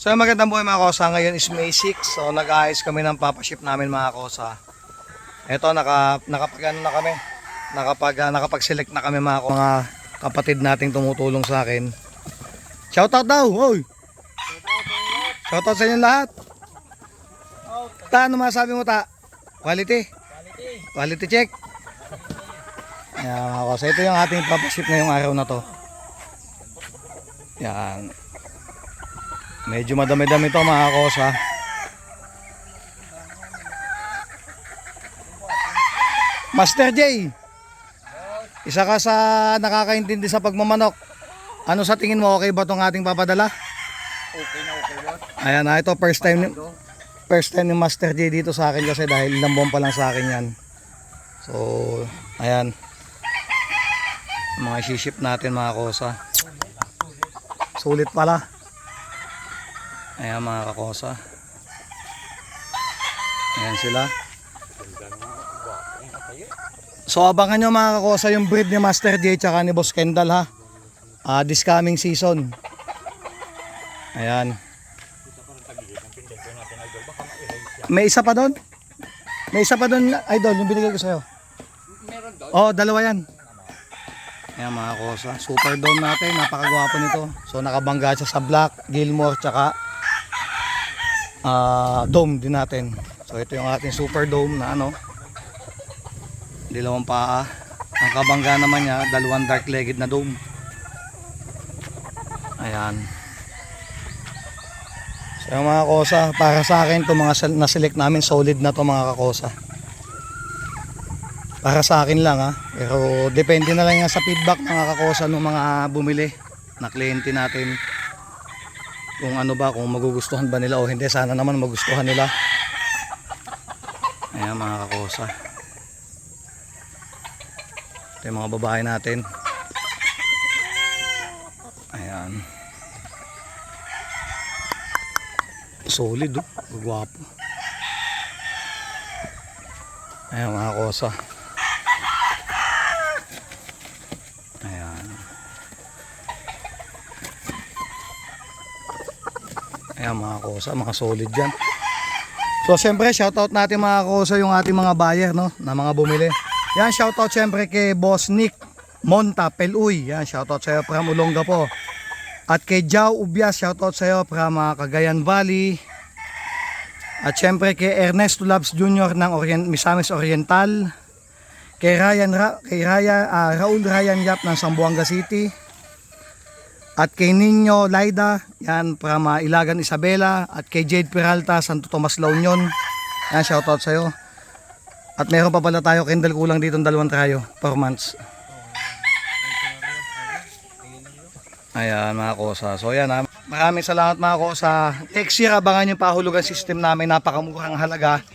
So magandang buhay mga kosa, ngayon is May 6. So nag-ayos kami ng papaship namin mga kosa. Ito naka nakapag ano na kami. Nakapag ah, nakapag-select na kami mga, mga kapatid nating tumutulong sa akin. Shoutout daw, hoy. Shoutout sa inyo lahat. Ta, ano masabi mo ta? Quality. Quality check. Yan mga kosa, ito yung ating papaship ngayong araw na to. Yan. Medyo madami-dami to mga kosa. Master J. Isa ka sa nakakaintindi sa pagmamanok. Ano sa tingin mo okay ba tong ating papadala? Okay na okay boss. Ayan na ito first time ni- first time ni Master J dito sa akin kasi dahil ilang buwan pa lang sa akin yan. So, ayan. Mga shiship natin mga kosa. Sulit pala. Ayan mga kakosa. Ayan sila. So abangan nyo mga kakosa yung breed ni Master J tsaka ni Boss Kendall ha. Ah, this coming season. Ayan. May isa pa doon? May isa pa doon, idol, yung binigay ko sa'yo. Meron doon. Oh, dalawa yan. Ayan mga kosa, super dome natin, napakagwapo nito. So nakabangga siya sa Black, Gilmore, tsaka ah dome din natin. So ito yung ating super dome na ano, dilawang paa. Ang kabangga naman niya, dalawang dark legged na dome. Ayan. So yung mga kosa, para sa akin to mga sel- na-select namin solid na to mga kakosa. Para sa akin lang ha. Pero depende na lang yan sa feedback mga kakosa ng mga bumili na kliyente natin. Kung ano ba, kung magugustuhan ba nila o hindi. Sana naman magustuhan nila. Ayan mga kakosa. Ito yung mga babae natin. Ayan. Solid oh. Gwapo. Ayan mga kosa. Ayan mga kosa, mga solid dyan. So syempre shoutout natin mga kosa yung ating mga buyer no, na mga bumili. Yan shoutout syempre kay Boss Nick Monta Peluy. Yan shoutout sa iyo from Olonga po. At kay Jao Ubias shoutout sa iyo from ah, Cagayan Valley. At syempre kay Ernesto Labs Jr. ng Orient, Misamis Oriental. Kay Ryan, Ra, kay Raya, ah, Raul Ryan Yap ng Zamboanga City. At kay Nino Laida, yan from ah, Ilagan Isabela. At kay Jade Peralta, Santo Tomas La Union. Yan, shoutout sa'yo. At meron pa pala tayo, Kendall kulang dito ng dalawang trayo per months. Ayan mga kosa. So yan ha. Maraming salamat mga kosa. Next year abangan yung pahulugan system namin. Napakamurang halaga.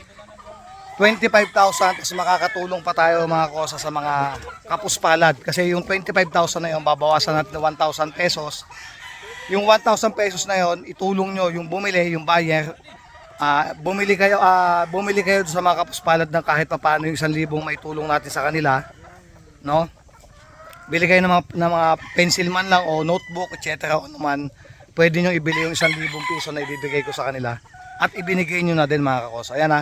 25,000 tapos makakatulong pa tayo mga kosa sa mga kapuspalad. Kasi yung 25,000 na yun, babawasan natin ng 1,000 pesos. Yung 1,000 pesos na yun, itulong nyo yung bumili, yung buyer. ah bumili kayo ah bumili kayo sa mga kapuspalad ng kahit pa paano yung 1,000 may tulong natin sa kanila. No? bili kayo ng mga, ng mga pencil man lang o notebook, etc. o naman, pwede nyo ibili yung isang libong piso na ibibigay ko sa kanila. At ibinigay nyo na din mga kakosa. Ayan ha.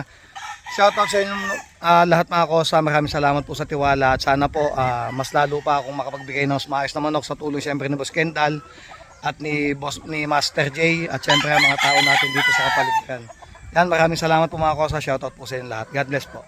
Shoutout sa inyo ah, lahat mga kakosa. Maraming salamat po sa tiwala. At sana po ah, mas lalo pa akong makapagbigay ng mas maayos na manok sa tulong siyempre ni Boss Kendall at ni Boss ni Master J at siyempre ang mga tao natin dito sa kapaligiran. Yan, maraming salamat po mga kakosa. Shoutout po sa inyo lahat. God bless po.